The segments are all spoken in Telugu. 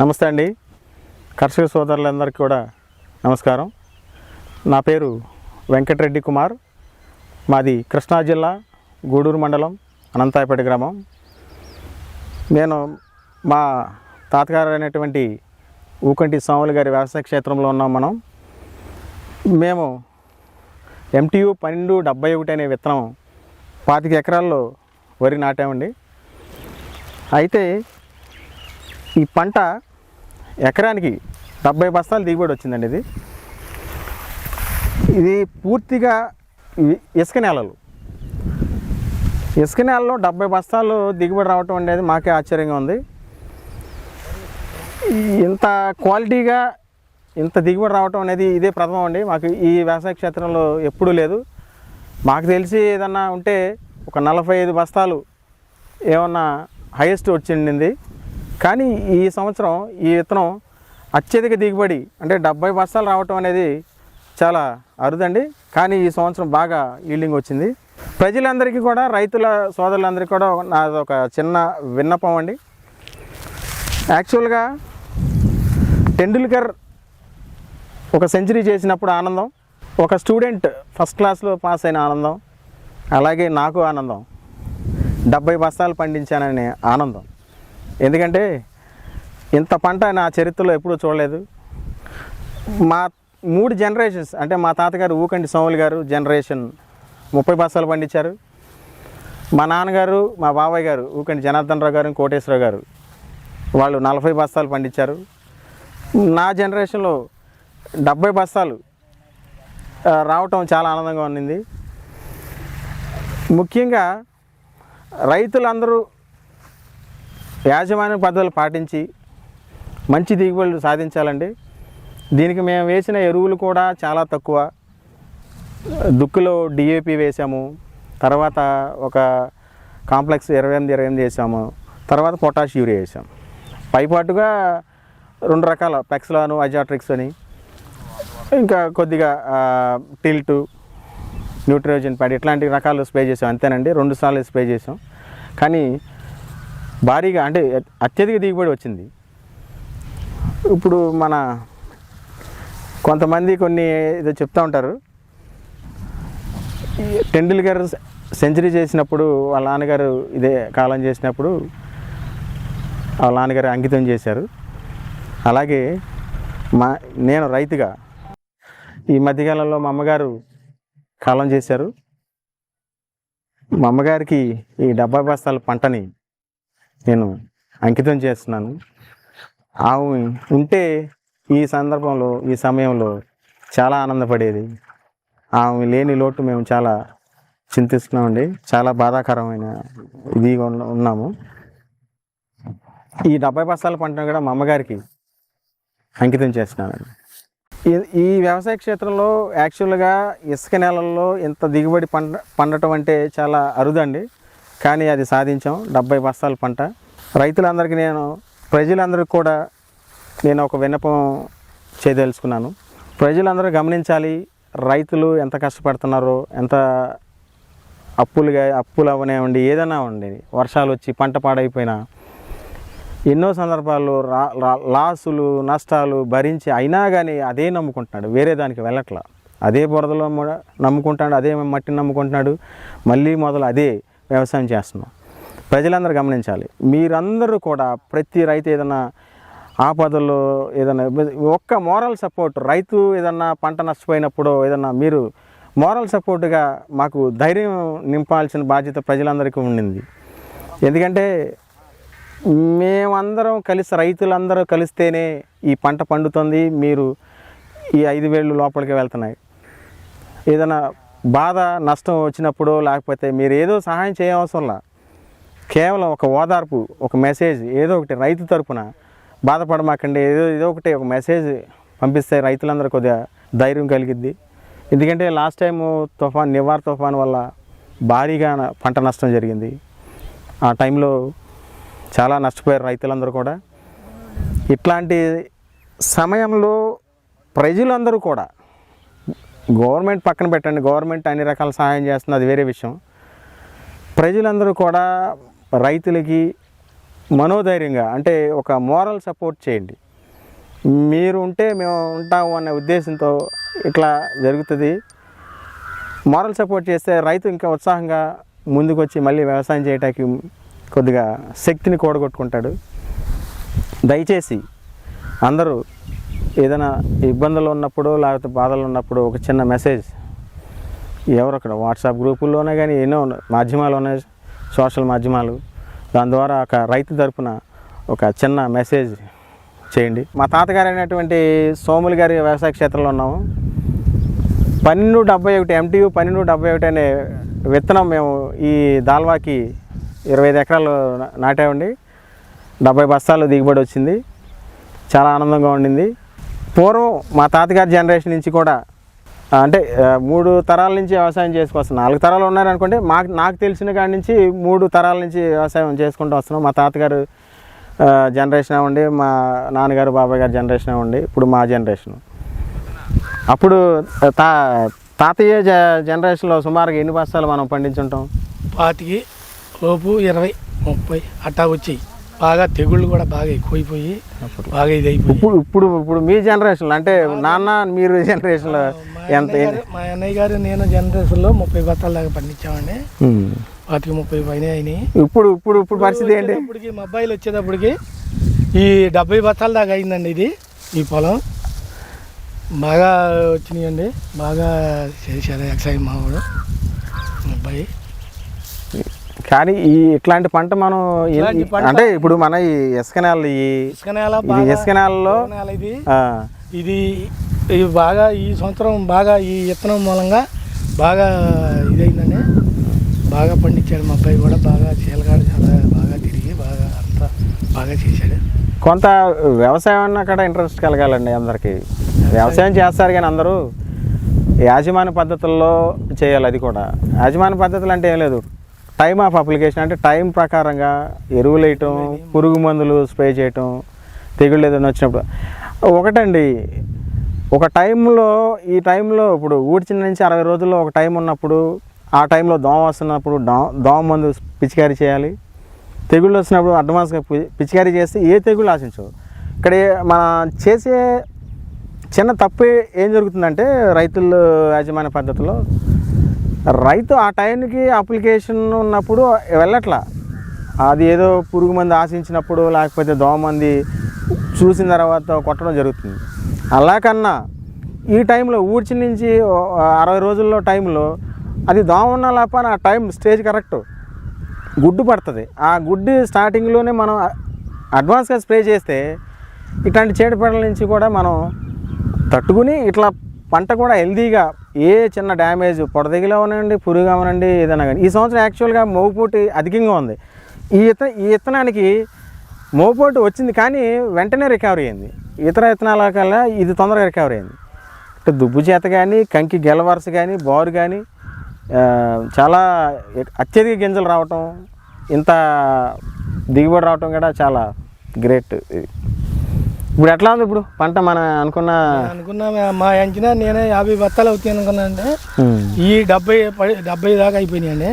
నమస్తే అండి. కర్షక సోదరులందరికీ కూడా నమస్కారం. నా పేరు వెంకటరెడ్డి కుమార్. మాది కృష్ణా జిల్లా గూడూరు మండలం అనంతాయపేట గ్రామం. నేను మా తాతగారు అయినటువంటి ఊకంటి స్వాములు గారి వ్యవసాయ క్షేత్రంలో ఉన్నాం మనం. మేము ఎంటీయు పన్నెండు డెబ్బై ఒకటి అనే విత్తనం పాతిక ఎకరాల్లో వరి నాటామండి. అయితే ఈ పంట ఎకరానికి డెబ్బై బస్తాలు దిగుబడి వచ్చిందండి ఇది. ఇది పూర్తిగా ఇసుక నేలలు. ఇసుక నేలలో డెబ్బై బస్తాలు దిగుబడి రావటం అనేది మాకే ఆశ్చర్యంగా ఉంది. ఇంత క్వాలిటీగా ఇంత దిగుబడి రావటం అనేది ఇదే ప్రథమం అండి. మాకు ఈ వ్యవసాయ క్షేత్రంలో ఎప్పుడూ లేదు. మాకు తెలిసి ఏదన్నా ఉంటే ఒక నలభై ఐదు బస్తాలు ఏమన్నా హైయెస్ట్ వచ్చిండింది. కానీ ఈ సంవత్సరం ఈ విత్తనం అత్యధిక దిగుబడి అంటే డెబ్బై బస్తాలు రావటం అనేది చాలా అరుదండి. కానీ ఈ సంవత్సరం బాగా ఈల్డింగ్ వచ్చింది. ప్రజలందరికీ కూడా రైతుల సోదరులందరికీ కూడా నాది ఒక చిన్న విన్నపం అండి. యాక్చువల్గా టెండూల్కర్ ఒక సెంచరీ చేసినప్పుడు ఆనందం ఒక స్టూడెంట్ ఫస్ట్ క్లాస్లో పాస్ అయిన ఆనందం అలాగే నాకు ఆనందం. డెబ్బై బస్తాలు పండించాననే ఆనందం. ఎందుకంటే ఇంత పంట నా చరిత్రలో ఎప్పుడూ చూడలేదు. మా మూడు జనరేషన్స్ అంటే మా తాతగారు ఊకంటి సోములు గారు జనరేషన్ ముప్పై బస్తాలు పండించారు. మా నాన్నగారు మా బాబాయ్ గారు ఊకంటి జనార్దన్ రావు గారు కోటేశ్వరరావు గారు వాళ్ళు నలభై బస్తాలు పండించారు. నా జనరేషన్లో డెబ్బై బస్తాలు రావటం చాలా ఆనందంగా ఉన్నింది ముఖ్యంగా రైతులందరూ యాజమాన్య పద్ధతులు పాటించి మంచి దిగుబడులు సాధించాలండి. దీనికి మేము వేసిన ఎరువులు కూడా చాలా తక్కువ. దుక్కులో డిఏపి వేసాము. తర్వాత ఒక కాంప్లెక్స్ ఇరవై ఎనిమిది ఇరవై ఎనిమిది వేసాము. తర్వాత పొటాష్ యూరియా వేసాం. పైపాటుగా రెండు రకాల పెక్స్లాను అజాట్రిక్స్ అని. ఇంకా కొద్దిగా టిల్టు న్యూట్రోజన్ ప్యాడ్ ఇట్లాంటి రకాలు స్ప్రే చేసాం. అంతేనండి. రెండు సార్లు స్ప్రే చేసాం. కానీ భారీగా అంటే అత్యధిక దిగుబడి వచ్చింది. ఇప్పుడు మన కొంతమంది కొన్ని ఏదో చెప్తూ ఉంటారు. ఈ టెండూల్కర్ సెంచరీ చేసినప్పుడు వాళ్ళ నాన్నగారు ఇదే కాలం చేసినప్పుడు వాళ్ళ నాన్నగారు అంకితం చేశారు. అలాగే మా నేను రైతుగా ఈ మధ్యకాలంలో మా అమ్మగారు కాలం చేశారు. మా అమ్మగారికి ఈ డెబ్బై బస్తాల పంటని నేను అంకితం చేస్తున్నాను. ఆమె ఉంటే ఈ సందర్భంలో ఈ సమయంలో చాలా ఆనందపడేది. ఆమె లేని లోటు మేము చాలా చింతిస్తున్నామండి. చాలా బాధాకరమైన ఇది ఉన్నాము. ఈ డెబ్బై బస్తాల పంటను కూడా మా అమ్మగారికి అంకితం చేస్తున్నానండి. ఈ- ఈ వ్యవసాయ క్షేత్రంలో యాక్చువల్గా ఇసుక నేలల్లో ఇంత దిగుబడి పండ పండటం అంటే చాలా అరుదండి. కానీ అది సాధించాం. డెబ్బై బస్తాల పంట. రైతులందరికీ నేను ప్రజలందరికీ కూడా నేను ఒక విన్నపం చేయదలుచుకున్నాను. ప్రజలందరూ గమనించాలి రైతులు ఎంత కష్టపడుతున్నారో ఎంత అప్పులుగా అప్పులు అవనివ్వండి ఏదైనా ఉండి వర్షాలు వచ్చి పంట పాడైపోయినా ఎన్నో సందర్భాల్లో రా లాసులు నష్టాలు భరించి అయినా కానీ అదే నమ్ముకుంటున్నాడు వేరే దానికి వెళ్ళట్లా. అదే బురదలో నమ్ముకుంటాడు అదే మట్టిని నమ్ముకుంటున్నాడు మళ్ళీ మొదలు అదే. వ్యవసాయం చేస్తున్నాం. ప్రజలందరూ గమనించాలి. మీరందరూ కూడా ప్రతి రైతు ఏదైనా ఆపదల్లో ఏదైనా ఒక్క మోరల్ సపోర్ట్ రైతు ఏదన్నా పంట నష్టపోయినప్పుడు ఏదన్నా మీరు మోరల్ సపోర్ట్గా మాకు ధైర్యం నింపాల్సిన బాధ్యత ప్రజలందరికీ ఉండింది. ఎందుకంటే మేమందరం కలిసి రైతులందరూ కలిస్తేనే ఈ పంట పండుతుంది. మీరు ఈ ఐదు వేళ్ళు లోపలికి వెళ్తున్నాయి. ఏదైనా బాధ నష్టం వచ్చినప్పుడు లేకపోతే మీరు ఏదో సహాయం చేయవసరంలా కేవలం ఒక ఓదార్పు ఒక మెసేజ్ ఏదో ఒకటి రైతు తరపున బాధపడమాకండి. ఏదో ఏదో ఒకటి ఒక మెసేజ్ పంపిస్తే రైతులందరూ కొద్దిగా ధైర్యం కలిగిద్ది. ఎందుకంటే లాస్ట్ టైం తుఫాన్ నివార్ తుఫాన్ వల్ల భారీగా పంట నష్టం జరిగింది. ఆ టైంలో చాలా నష్టపోయారు రైతులందరూ కూడా. ఇట్లాంటి సమయంలో ప్రజలందరూ కూడా గవర్నమెంట్ పక్కన పెట్టండి. గవర్నమెంట్ అన్ని రకాల సహాయం చేస్తుంది. అది వేరే విషయం. ప్రజలందరూ కూడా రైతులకి మనోధైర్యంగా అంటే ఒక మోరల్ సపోర్ట్ చేయండి. మీరు ఉంటే మేము ఉంటాము అనే ఉద్దేశంతో ఇట్లా జరుగుతుంది. మోరల్ సపోర్ట్ చేస్తే రైతు ఇంకా ఉత్సాహంగా ముందుకు వచ్చి మళ్ళీ వ్యవసాయం చేయడానికి కొద్దిగా శక్తిని కూడగొట్టుకుంటాడు. దయచేసి అందరూ ఏదైనా ఇబ్బందులు ఉన్నప్పుడు లేకపోతే బాధలు ఉన్నప్పుడు ఒక చిన్న మెసేజ్. ఎవరక్కడ వాట్సాప్ గ్రూపుల్లోనే కానీ ఎన్నో మాధ్యమాలు ఉన్నాయి. సోషల్ మాధ్యమాలు. దాని ద్వారా ఒక రైతు తరపున ఒక చిన్న మెసేజ్ చేయండి. మా తాతగారు అయినటువంటి సోములు గారి వ్యవసాయ క్షేత్రంలో ఉన్నాము. పన్నెండు డెబ్బై ఒకటి ఎంటీయు పన్నెండు డెబ్బై ఒకటి అనే విత్తనం మేము ఈ దాల్వాకి ఇరవై ఐదు ఎకరాలు నాటామండి. డెబ్బై బస్తాలు దిగుబడి వచ్చింది. చాలా ఆనందంగా ఉండింది. పూర్వం మా తాతగారి జనరేషన్ నుంచి కూడా అంటే మూడు తరాల నుంచి వ్యవసాయం చేసుకొస్తున్నాం నాలుగు తరాలు ఉన్నారనుకోండి మాకు నాకు తెలిసిన కాడి నుంచి మూడు తరాల నుంచి వ్యవసాయం చేసుకుంటూ వస్తున్నాం. మా తాతగారు జనరేషన్ అవ్వండి మా నాన్నగారు బాబాయ్ గారు జనరేషన్ అవ్వండి ఇప్పుడు మా జనరేషన్. అప్పుడు తా తాతయ్య జ జనరేషన్లో సుమారుగా ఎన్ని బస్తాలు మనం పండించుంటాం? పాతికి లోపు ఇరవై ముప్పై అట్టా వచ్చాయి. బాగా తెగుళ్ళు కూడా బాగా ఎక్కువైపోయి బాగా ఇది అయిపోయి ఇప్పుడు ఇప్పుడు ఇప్పుడు మీ జనరేషన్లో అంటే నాన్న మీరు జనరేషన్లో ఎంత మా అన్నయ్య గారు నేను జనరేషన్లో ముప్పై బత్తాల దాకా పండించామండి. పాతికి ముప్పై పైన అయినాయి. ఇప్పుడు ఇప్పుడు ఇప్పుడు పరిస్థితి ఏంటి? వచ్చేటప్పటికి మా అబ్బాయిలు వచ్చేటప్పటికి ఈ డెబ్బై బత్తాల దాకా అయిందండి ఇది ఈ పొలం. బాగా వచ్చినాయండి. బాగా చేశారు ఎక్సైజ్ మా అబ్బాయి. కానీ ఈ ఇట్లాంటి పంట మనం అంటే ఇప్పుడు మన ఈ ఇసుక నేల ఈ ఇసుక నేల ఇసుక నేలలో ఇది. ఇది ఇది బాగా ఈ సంవత్సరం బాగా ఈ విత్తనం మూలంగా బాగా ఇదైందని బాగా పండించాడు మా అబ్బాయి కూడా బాగా చీలగాడు చాలా బాగా తిరిగి బాగా అంతా బాగా చేశాడు. కొంత వ్యవసాయం అన్న అక్కడ ఇంట్రెస్ట్ కలగాలండి అందరికీ. వ్యవసాయం చేస్తారు కానీ అందరూ యాజమాన్య పద్ధతుల్లో చేయాలి అది కూడా. యాజమాన్య పద్ధతులు అంటే ఏం లేదు. టైం ఆఫ్ అప్లికేషన్ అంటే టైం ప్రకారంగా ఎరువులు వేయటం పురుగు మందులు స్ప్రే చేయటం తెగుళ్ళు ఏదైనా వచ్చినప్పుడు. ఒకటండి ఒక టైంలో ఈ టైంలో ఇప్పుడు ఊడ్చిన నుంచి అరవై రోజుల్లో ఒక టైం ఉన్నప్పుడు ఆ టైంలో దోమ వస్తున్నప్పుడు దో దోమ మందు పిచికారీ చేయాలి. తెగుళ్ళు వచ్చినప్పుడు అడ్వాన్స్గా పిచికారీ చేస్తే ఏ తెగుళ్ళు ఆశించవు. ఇక్కడ మన చేసే చిన్న తప్పు ఏం జరుగుతుందంటే రైతుల యాజమాన్య పద్ధతిలో రైతు ఆ టైంకి అప్లికేషన్ ఉన్నప్పుడు వెళ్ళట్లా. అది ఏదో పురుగు మంది ఆశించినప్పుడు లేకపోతే దోమ మంది చూసిన తర్వాత కొట్టడం జరుగుతుంది. అలా కన్నా ఈ టైంలో ఊడ్చి నుంచి అరవై రోజుల్లో టైంలో అది దోమ ఉన్న లేకపోతే ఆ టైం స్టేజ్ కరెక్ట్. గుడ్డు పడుతుంది. ఆ గుడ్డు స్టార్టింగ్లోనే మనం అడ్వాన్స్గా స్ప్రే చేస్తే ఇట్లాంటి చీడపీడల నుంచి కూడా మనం తట్టుకుని ఇట్లా పంట కూడా హెల్దీగా ఏ చిన్న డ్యామేజ్ పొడదగిలి అవనండి పురుగు అవనండి ఏదైనా కానీ. ఈ సంవత్సరం యాక్చువల్గా మోపుపోటు అధికంగా ఉంది. ఈ ఇత ఈ ఇత్తనానికి మోపోటు వచ్చింది కానీ వెంటనే రికవరీ అయింది. ఇతర ఇత్తనాల కల్లా ఇది తొందరగా రికవరీ అయింది. అంటే దుబ్బు చేత కానీ కంకి గెలవరస కానీ బోరు కానీ చాలా అత్యధిక గింజలు రావటం ఇంత దిగుబడి రావటం కూడా చాలా గ్రేట్ ఇది. ఇప్పుడు ఎట్లా ఉంది ఇప్పుడు పంట? మన అనుకున్న నేను అనుకున్నా మా- అంచనా నేనే యాభై బత్తాలు అవుతాయి అనుకున్నా అంటే ఈ డెబ్బై డెబ్బై దాకా అయిపోయినాయండి.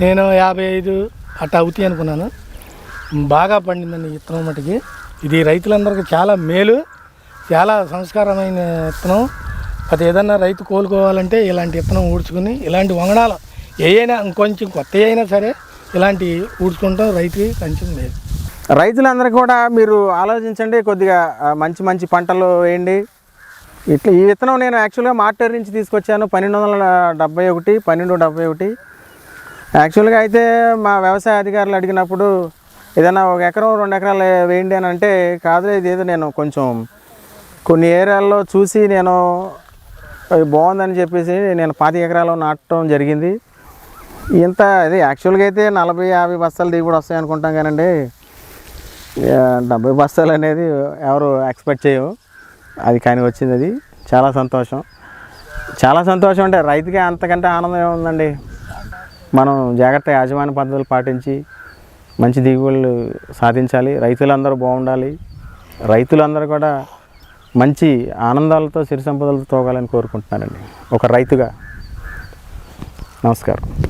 నేను యాభై ఐదు అట్లా అవుతాయి అనుకున్నాను. బాగా పండిందండి ఈ విత్తనం మటుకి ఇది రైతులందరికీ చాలా మేలు చాలా సంస్కారమైన విత్తనం. అది ఏదన్నా రైతు కోలుకోవాలంటే ఇలాంటి విత్తనం ఊడ్చుకుని ఇలాంటి వంగడాలు ఏ అయినా ఇంకొంచెం కొత్త అయినా సరే ఇలాంటి ఊడ్చుకుంటాం రైతుకి కొంచెం లేదు రైతులందరూ కూడా మీరు ఆలోచించండి కొద్దిగా మంచి మంచి పంటలు వేయండి. ఇట్లా ఈ విత్తనం నేను యాక్చువల్గా మార్టర్ నుంచి తీసుకొచ్చాను పన్నెండు వందల డెబ్బై ఒకటి పన్నెండు డెబ్బై ఒకటి. యాక్చువల్గా అయితే మా వ్యవసాయ అధికారులు అడిగినప్పుడు ఏదైనా ఒక ఎకరం రెండు ఎకరాలు వేయండి అని అంటే కాదు ఇది ఏదో నేను కొంచెం కొన్ని ఏరియాల్లో చూసి నేను బాగుందని చెప్పేసి నేను పాతి ఎకరాలు నాటడం జరిగింది. ఇంత అది యాక్చువల్గా అయితే నలభై యాభై బస్తాలు దిగుబడి వస్తాయి అనుకుంటాం కానండి. డెబ్బై బస్తాలు అనేది ఎవరు ఎక్స్పెక్ట్ చేయవు అది కానీ వచ్చింది అది. చాలా సంతోషం. చాలా సంతోషం అంటే రైతుకి అంతకంటే ఆనందం ఉందండి మనం జాగ్రత్త యాజమాన్య పద్ధతులు పాటించి మంచి దిగుబడులు సాధించాలి. రైతులందరూ బాగుండాలి. రైతులందరూ కూడా మంచి ఆనందాలతో సిరి సంపదలతో తోగాలని కోరుకుంటున్నానండి. ఒక రైతుగా. నమస్కారం.